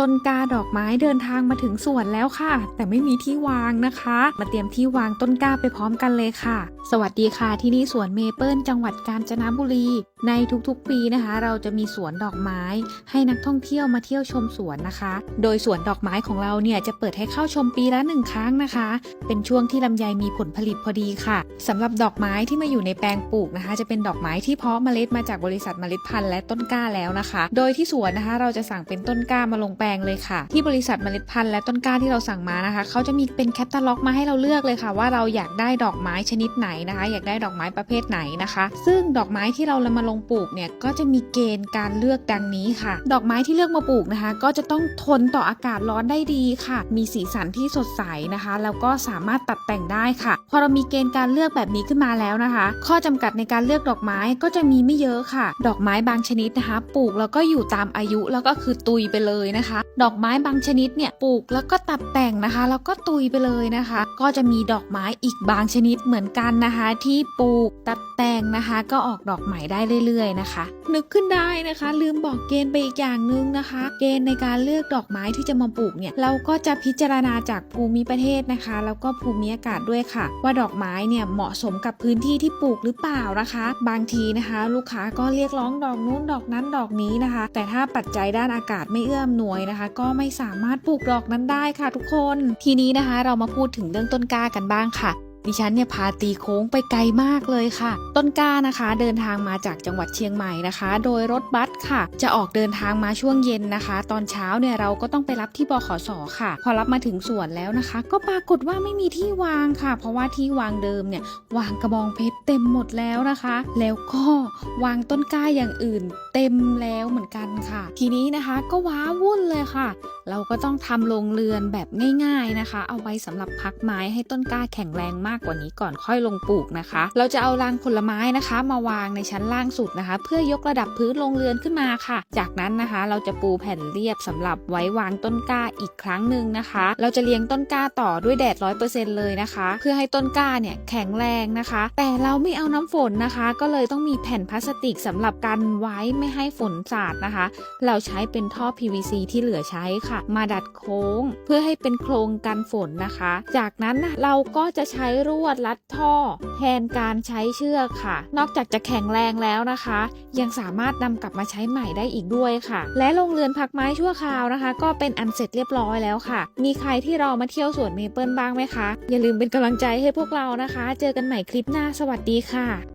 ต้นกาดอกไม้เดินทางมาถึงสวนแล้วค่ะ แต่ไม่มีที่วางนะคะ มาเตรียมที่วางต้นกาไปพร้อมกันเลยค่ะ สวัสดีค่ะที่นี่สวนเมเปิลจังหวัดกาญจนบุรี ในทุกๆปีนะคะ เราจะมีสวนดอกไม้ ให้นักท่องเที่ยวมาเที่ยวชมสวนนะคะ โดยสวนดอกไม้ของเราเนี่ยจะเปิดให้เข้าชมปีละหนึ่งครั้งนะคะ เป็นช่วงที่ลำไยมีผลผลิตพอดีค่ะสำหรับดอกไม้ที่มาอยู่ในแปลงปลูกนะคะ จะเป็นดอกไม้ที่เพาะเมล็ดมาจากบริษัทเมล็ดพันธุ์และต้นกล้าแล้วนะคะ โดยที่สวนนะคะ เราจะสั่งเป็นต้นกล้ามาลงปลงเลยค่ะ ที่บริษัทเมล็ดพันธุ์และต้นกล้าที่เราสั่งมานะคะเขาจะมีเป็นแคตตาล็อกมาให้เราเลือกเลยค่ะ ว่าเราอยากได้ดอกไม้ชนิดไหนนะคะ อยากได้ดอกไม้ประเภทไหนนะคะ ซึ่งดอกไม้ที่เรามาลงปลูกเนี่ยก็จะมีเกณฑ์การเลือกดังนี้ค่ะ ดอกไม้ที่เลือกมาปลูกนะคะ ก็จะต้องทนต่ออากาศร้อนได้ดีค่ะ มีสีสันที่สดใสนะคะ แล้วก็สามารถตัดแต่งได้ค่ะ พอเรามีเกณฑ์การเลือกแบบนี้ขึ้นมาแล้วนะคะ ข้อจำกัดในการเลือกดอกไม้ก็จะมีไม่เยอะค่ะ ดอกไม้บางชนิดนะคะ ปลูกแล้วก็อยู่ตามอายุแล้วก็คือตุยไปเลยนะคะดอกไม้บางชนิดเนี่ยปลูกแล้วก็ตัดแต่งนะคะ แล้วก็ตุยไปเลยนะคะ ก็จะมีดอกไม้อีกบางชนิดเหมือนกันนะคะ ที่ปลูกตัดแต่งนะคะ ก็ออกดอกใหม่ได้เรื่อย ๆนะคะ นึกขึ้นได้นะคะ ลืมบอกเกณฑ์ไปอีกอย่างหนึงนะคะ เกณฑ์ในการเลือกดอกไม้ที่จะมาปลูกเนี่ยเราก็จะพิจารณาจากภูมิประเทศนะคะ แล้วก็ภูมิอากาศด้วยค่ะ ว่าดอกไม้เนี่ยเหมาะสมกับพื้นที่ที่ปลูกหรือเปล่านะคะ บางทีนะคะ ลูกค้าก็เรียกร้องดอกนู้นดอกนั้นดอกนี้นะคะ แต่ถ้าปัจจัยด้านอากาศไม่เอื้อมหน่วยนะคะ ก็ไม่สามารถปลูกดอกนั้นได้ค่ะทุกคน ทีนี้นะคะ เรามาพูดถึงเรื่องต้นกล้ากันบ้างค่ะ ดิฉันเนี่ยพาตีโค้งไปไกลมากเลยค่ะ ต้นกล้านะคะ เดินทางมาจากจังหวัดเชียงใหม่นะคะ โดยรถบัสค่ะ จะออกเดินทางมาช่วงเย็นนะคะ ตอนเช้าเนี่ยเราก็ต้องไปรับที่บขสค่ะ พอรับมาถึงสวนแล้วนะคะ ก็ปรากฏว่าไม่มีที่วางค่ะ เพราะว่าที่วางเดิมเนี่ยวางกระบองเพชรเต็มหมดแล้วนะคะ แล้วก็วางต้นกล้าอย่างอื่น เต็มแล้วเหมือนกันค่ะ ทีนี้นะคะก็ว้าวุ่นเลยค่ะ เราก็ต้องทำโรงเรือนแบบง่ายๆนะคะ เอาไว้สำหรับพักไม้ให้ต้นกล้าแข็งแรงมากกว่านี้ก่อนค่อยลงปลูกนะคะ เราจะเอารางผลไม้นะคะ มาวางในชั้นล่างสุดนะคะ เพื่อยกระดับพื้นโรงเรือนขึ้นมาค่ะ จากนั้นนะคะ เราจะปูแผ่นเรียบสำหรับไว้วางต้นกล้าอีกครั้งหนึ่งนะคะ เราจะเลี้ยงต้นกล้าต่อด้วยแดดร้อยเปอร์เซ็นต์เลยนะคะ เพื่อให้ต้นกล้าเนี่ยแข็งแรงนะคะ แต่เราไม่เอาน้ำฝนนะคะ ก็เลยต้องมีแผ่นพลาสติกสำหรับกันไว้ไม่ให้ฝนสาดนะคะ เราใช้เป็นท่อ PVC ที่เหลือใช้ค่ะมาดัดโค้ง เพื่อให้เป็นโครงกันฝนนะคะ จากนั้นนะเราก็จะใช้รวดรัดท่อ แทนการใช้เชือกค่ะ นอกจากจะแข็งแรงแล้วนะคะ ยังสามารถนำกลับมาใช้ใหม่ได้อีกด้วยค่ะ และโรงเรือนพักไม้ชั่วคราวนะคะ ก็เป็นอันเสร็จเรียบร้อยแล้วค่ะ มีใครที่รอมาเที่ยวสวนเมเปิลบ้างไหมคะ อย่าลืมเป็นกำลังใจให้พวกเรานะคะ เจอกันใหม่คลิปหน้าสวัสดีค่ะ